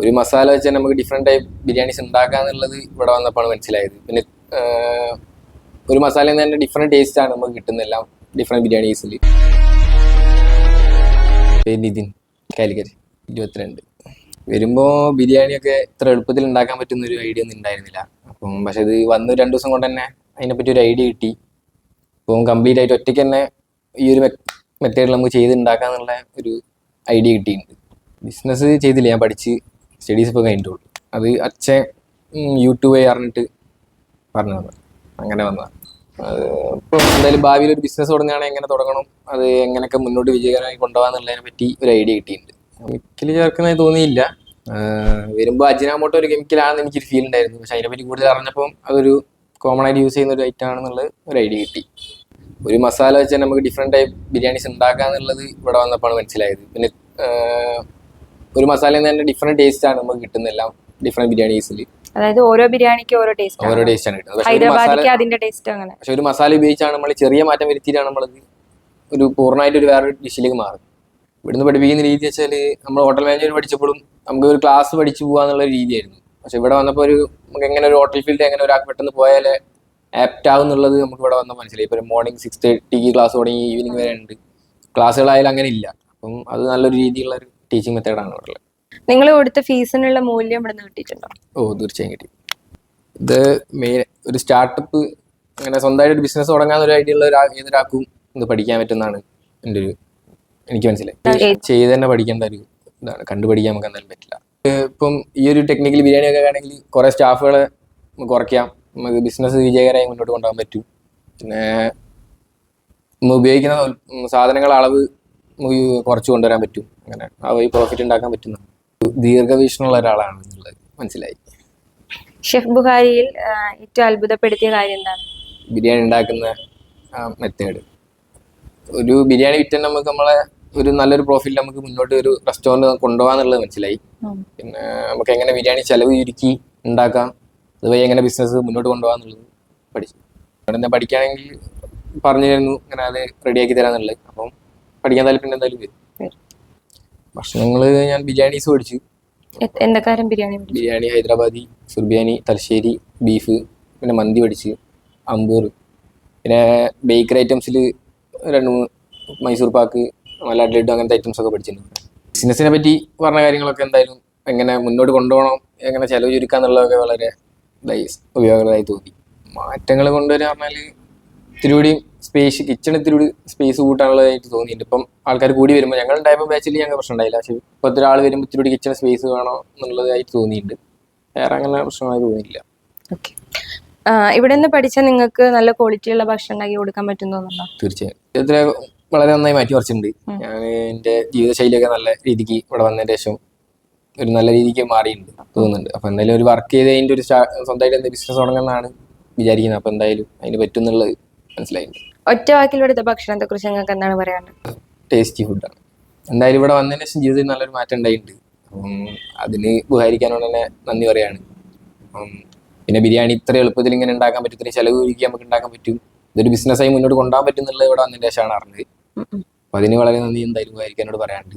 ഒരു മസാല വെച്ച് നമുക്ക് ഡിഫറെന്റ് ടൈപ്പ് ബിരിയാണീസ് ഉണ്ടാക്കാന്നുള്ളത് ഇവിടെ വന്നപ്പോഴാണ് മനസ്സിലായത്. പിന്നെ ഒരു മസാല തന്നെ ഡിഫറെന്റ് ടേസ്റ്റ് ആണ് നമുക്ക് കിട്ടുന്നതെല്ലാം ഡിഫറെന്റ് ബിരിയാണീസിൽ നിതിൻ കാലിക്കറ്റ് ഇരുപത്തിരണ്ട്. വരുമ്പോൾ ബിരിയാണിയൊക്കെ ഇത്ര എളുപ്പത്തിൽ ഉണ്ടാക്കാൻ പറ്റുന്ന ഒരു ഐഡിയ ഒന്നും ഉണ്ടായിരുന്നില്ല. അപ്പം പക്ഷെ ഇത് വന്ന് രണ്ട് ദിവസം കൊണ്ട് തന്നെ അതിനെപ്പറ്റി ഒരു ഐഡിയ കിട്ടി. അപ്പം കംപ്ലീറ്റ് ആയിട്ട് ഒറ്റയ്ക്ക് തന്നെ ഈ ഒരു മെത്തേഡിൽ നമുക്ക് ചെയ്ത് ഉണ്ടാക്കാന്നുള്ള ഒരു ഐഡിയ കിട്ടിയിട്ടുണ്ട്. ബിസിനസ് ചെയ്തില്ല ഞാൻ പഠിച്ച് സ്റ്റഡീസ് ഇപ്പോൾ കഴിഞ്ഞിട്ടുള്ളൂ അത് അച്ഛൻ യൂട്യൂബ് അറിഞ്ഞിട്ട് പറഞ്ഞു തന്നു അങ്ങനെ വന്നതാണ് ഇപ്പോൾ എന്തായാലും ഭാവിയിൽ ഒരു ബിസിനസ് തുടങ്ങുകയാണെങ്കിൽ എങ്ങനെ തുടങ്ങണം? അത് എങ്ങനെയൊക്കെ മുന്നോട്ട് വിജയകരമായി കൊണ്ടുപോകാന്നുള്ളതിനെ പറ്റി ഒരു ഐഡിയ കിട്ടിയിട്ടുണ്ട്. കെമിക്കൽ ചേർക്കുന്നതായി തോന്നിയില്ല. വരുമ്പോൾ അജിനാമോട്ടോ ഒരു കെമിക്കലാണെന്ന് എനിക്കൊരു ഫീൽ ഉണ്ടായിരുന്നു. പക്ഷെ അതിനെപ്പറ്റി കൂടുതൽ അറിഞ്ഞപ്പം അതൊരു കോമൺ ആയിട്ട് യൂസ് ചെയ്യുന്ന ഒരു ഐറ്റം ആണെന്നുള്ള ഒരു ഐഡിയ കിട്ടി. ഒരു മസാല വെച്ച് തന്നെ നമുക്ക് ഡിഫറെന്റ് ടൈപ്പ് ബിരിയാണീസ് ഉണ്ടാക്കാന്നുള്ളത് ഇവിടെ വന്നപ്പോഴാണ് മനസ്സിലായത്. പിന്നെ ഒരു മസാലയിൽ നിന്ന് തന്നെ ഡിഫറെന്റ് ടേസ്റ്റ് ആണ് നമുക്ക് കിട്ടുന്നെല്ലാം ഡിഫറെന്റ് ബിരിയാണീസിൽ അതായത് ഓരോ ബിരിയാണിക്ക് ഓരോ ടേസ്റ്റ് ഓരോ ടേസ്റ്റ് ആണ് കിട്ടുന്നത്. ഹൈദരാബാദിക്ക് അതിന്റെ ടേസ്റ്റ് അങ്ങനെ. പക്ഷെ ഒരു മസാല ഉപയോഗിച്ചാണ് നമ്മൾ ചെറിയ മാറ്റം വരുത്തിയിട്ടാണ് നമ്മൾ ഒരു പൂർണമായിട്ട് ഒരു വേറൊരു ഡിഷിലേക്ക് മാറും ഇവിടുന്ന് പഠിപ്പിക്കുന്ന രീതി വെച്ചാൽ നമ്മൾ ഹോട്ടൽ മാനേജ്മെന്റ് പഠിച്ചപ്പോഴും നമുക്ക് ഒരു ക്ലാസ് പഠിച്ചു പോകാന്നുള്ള രീതിയായിരുന്നു. പക്ഷെ ഇവിടെ വന്നപ്പോൾ ഒരു നമുക്ക് എങ്ങനെ ഒരു ഹോട്ടൽ ഫീൽഡ് എങ്ങനെ ഒരാൾക്ക് പെട്ടെന്ന് പോയാൽ ആപ്റ്റ് ആവും എന്നുള്ളത് നമുക്ക് ഇവിടെ വന്നാൽ മനസ്സിലായി. ഇപ്പോൾ മോർണിംഗ് സിക്സ് തേർട്ടിക്ക് ക്ലാസ് തുടങ്ങി ഈവനിങ് വരെ ഉണ്ട്. ക്ലാസ്സുകളായാലും അങ്ങനെ ഇല്ല. അപ്പം അത് നല്ലൊരു രീതിയിലുള്ള ഒരു ടീച്ചിങ് മെത്തേഡാണ് ഇവിടെ ഉള്ളത് നിങ്ങൾ കൊടുത്ത ഫീസിനുള്ള മൂല്യം ഇവിടെ നിന്ന് കിട്ടിയിട്ടുണ്ടോ? ഓ തീർച്ചയായും കിട്ടി. ഇത് മെയിൻ ഒരു സ്റ്റാർട്ടപ്പ് അങ്ങനെ സ്വന്തമായിട്ട് ബിസിനസ് തുടങ്ങാൻ ഒരു ഐഡിയ ഉള്ള ഏതൊരാൾക്കും ഇത് പഠിക്കാൻ പറ്റുന്നതാണ് എന്റെ ഒരു എനിക്ക് മനസ്സിലായി. ചെയ്ത് തന്നെ പഠിക്കേണ്ട ഒരു ഇതാണ്. കണ്ടുപഠിക്കാൻ നമുക്ക് എന്തായാലും പറ്റില്ല. ഇപ്പം ഈ ഒരു ടെക്നിക്കൽ ബിരിയാണി ഒക്കെ ആണെങ്കിൽ കുറേ സ്റ്റാഫുകളെ കുറയ്ക്കാം. നമുക്ക് ബിസിനസ് വിജയകരമായി മുന്നോട്ട് കൊണ്ടുപോകാൻ പറ്റും. പിന്നെ നമ്മൾ ഉപയോഗിക്കുന്ന സാധനങ്ങളുടെ അളവ് കുറച്ച് കൊണ്ടുവരാൻ പറ്റും. അങ്ങനെ. ആ വഴി പ്രോഫിറ്റ് ഉണ്ടാക്കാൻ പറ്റുന്ന ദീർഘവീക്ഷണമുള്ള ഒരാളാണ് എന്നുള്ളത് മനസ്സിലായി. ഷെഫ് ബുഹാരിയിൽ ഏറ്റവും അത്ഭുതപ്പെടുത്തിയ കാര്യം എന്താണ്? ബിരിയാണി ഉണ്ടാക്കുന്ന മെത്തേഡ്. ഒരു ബിരിയാണി വിറ്റ് നമുക്ക് നമ്മളെ ഒരു നല്ലൊരു പ്രോഫിറ്റ് നമുക്ക് മുന്നോട്ട് ഒരു റെസ്റ്റോറന്റ് കൊണ്ടുപോകാന്നുള്ളത് മനസ്സിലായി. പിന്നെ നമുക്ക് എങ്ങനെ ബിരിയാണി ചെലവ് ചുരുക്കി ഉണ്ടാക്കാം അതുവഴി എങ്ങനെ ബിസിനസ് മുന്നോട്ട് കൊണ്ടുപോകാന്നുള്ളത് പഠിച്ചു അവിടെ നിന്ന് പഠിക്കുകയാണെങ്കിൽ പറഞ്ഞു തരുന്നു അങ്ങനെ അത് റെഡിയാക്കി തരാന്നുള്ളത്. അപ്പം പഠിക്കാൻ താല്പര്യം എന്തായാലും വരും. ഭക്ഷണങ്ങൾ ഞാൻ ബിരിയാണീസ് മേടിച്ചു. എന്തൊക്കാരം ബിരിയാണി? ബിരിയാണി ഹൈദരാബാദി സുർബിയാനി തലശ്ശേരി ബീഫ് പിന്നെ മന്തി മേടിച്ച് അമ്പൂർ. പിന്നെ ബേക്കറി ഐറ്റംസിൽ രണ്ട് മൂന്ന് മൈസൂർ പാക്ക് മലാഡ് ലഡു അങ്ങനത്തെ ഐറ്റംസ് ഒക്കെ പഠിച്ചിട്ടുണ്ട് ബിസിനസ്സിനെ പറ്റി പറഞ്ഞ കാര്യങ്ങളൊക്കെ എന്തായാലും എങ്ങനെ മുന്നോട്ട് കൊണ്ടുപോകണം എങ്ങനെ ചെലവ് ചുരുക്കാന്നുള്ളതൊക്കെ വളരെ ഇതായി ഉപയോഗപ്രദമായി തോന്നി. മാറ്റങ്ങൾ കൊണ്ടുവരാൻ പറഞ്ഞാൽ ഇത്തിരി കൂടി സ്പേസ് കിച്ചണത്തിൽ ഒരു സ്പേസ് കൂട്ടാനുള്ളതായിട്ട് തോന്നിയിട്ടുണ്ട്. ഇപ്പം ആൾക്കാർ കൂടി വരുമ്പോൾ ഞങ്ങൾ ഉണ്ടായപ്പോൾ ബാച്ചിൽ ഞങ്ങൾക്ക് പ്രശ്നം ഉണ്ടായില്ല പക്ഷേ ഇപ്പോൾ ഒരാൾ വരുമ്പോൾ ഇത്തിരി കിച്ചൺ സ്പേസ് വേണോ എന്നുള്ളതായിട്ട് തോന്നിയിട്ടുണ്ട്. വേറെ അങ്ങനെ പ്രശ്നമായി തോന്നിയില്ല ഓക്കെ ഇവിടെ നിന്ന് പഠിച്ച നിങ്ങൾക്ക് നല്ല ക്വാളിറ്റിയുള്ള ഭക്ഷണം ഉണ്ടാക്കി കൊടുക്കാൻ പറ്റുന്നുണ്ടോ തീർച്ചയായും. വളരെ നന്നായി മാറ്റി മറിച്ചിട്ടുണ്ട്. ഞാൻ എന്റെ ജീവിതശൈലിയൊക്കെ നല്ല രീതിക്ക് ഇവിടെ വന്നതിന് ശേഷം ഒരു നല്ല രീതിക്ക് മാറിയിട്ടുണ്ട് തോന്നുന്നുണ്ട്. അപ്പം എന്തായാലും ഒരു വർക്ക് ചെയ്ത് അതിന്റെ ഒരു സ്വന്തമായിട്ട് എന്തെങ്കിലും ബിസിനസ് തുടങ്ങുന്നതാണ് വിചാരിക്കുന്നത്. അപ്പം എന്തായാലും അതിന് പറ്റുന്നുള്ളത് മനസ്സിലായിട്ടുണ്ട് ഒറ്റ വാക്കിലെടുത്ത ഭക്ഷണത്തെ കുറിച്ച് നിങ്ങൾക്ക് എന്താണ് പറയാനുള്ളത്? ടേസ്റ്റി ഫുഡാണ് എന്തായാലും ഇവിടെ വന്നതിന് ശേഷം ജീവിതത്തിൽ നല്ലൊരു മാറ്റം ഉണ്ടായിട്ടുണ്ട്. അപ്പം അതിന് ബഹുമാനിക്കാനോട് തന്നെ നന്ദി പറയാണ്. അപ്പം പിന്നെ ബിരിയാണി ഇത്ര എളുപ്പത്തിൽ ഇങ്ങനെ ഉണ്ടാക്കാൻ പറ്റും ഇത്രയും ചെലവ് ഒഴിക്കാൻ നമുക്ക് ഉണ്ടാക്കാൻ പറ്റും. ഇതൊരു ബിസിനസ്സായി മുന്നോട്ട് കൊണ്ടുപോകാൻ പറ്റും എന്നുള്ളത് ഇവിടെ വന്നതിന് ശേഷമാണ് അറിഞ്ഞത്. അപ്പം അതിന് വളരെ നന്ദി എന്തായാലും ബഹുമാനിക്കാനോട് പറയാനുണ്ട്.